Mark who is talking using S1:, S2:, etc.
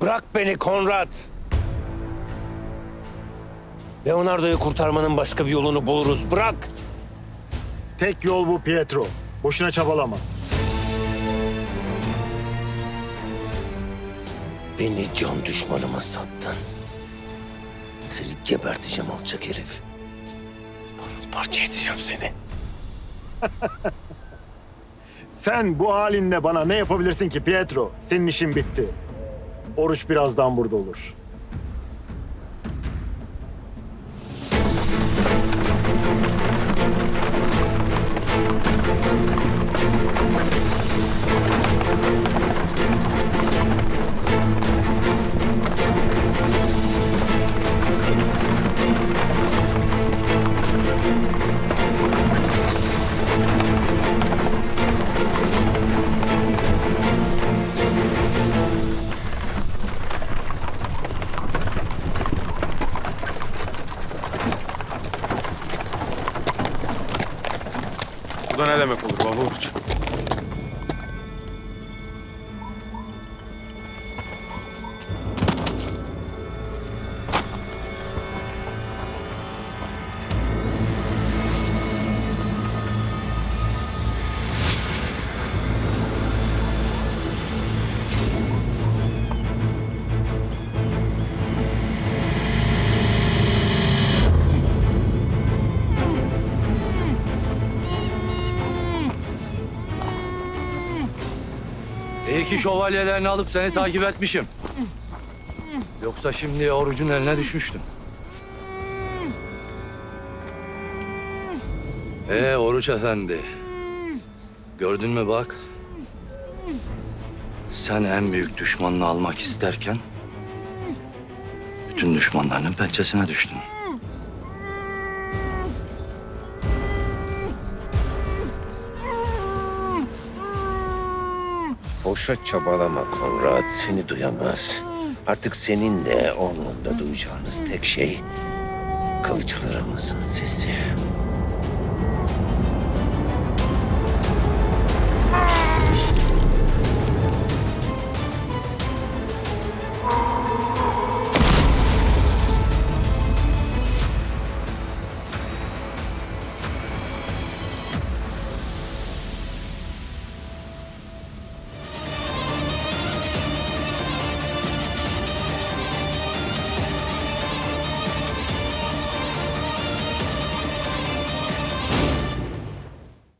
S1: Bırak beni Konrad. Leonardo'yu kurtarmanın başka bir yolunu buluruz. Bırak.
S2: Tek yol bu Pietro. Boşuna çabalama.
S1: Beni can düşmanıma sattın. Seni geberteceğim alçak herif. Parça edeceğim seni.
S2: Sen bu halinle bana ne yapabilirsin ki Pietro? Senin işin bitti. Oruç birazdan burada olur.
S3: Bu da ne demek olur baba Uğurç?
S4: İyi ki şövalyelerini alıp seni takip etmişim. Yoksa şimdi orucun eline düşmüştüm. Ee Oruç Efendi. Gördün mü bak. Sen en büyük düşmanını almak isterken... ...bütün düşmanlarının pençesine düştün.
S1: Boşa çabalama Konrad. Seni duyamaz. Artık senin de onun da duyacağınız tek şey kılıçlarımızın sesi.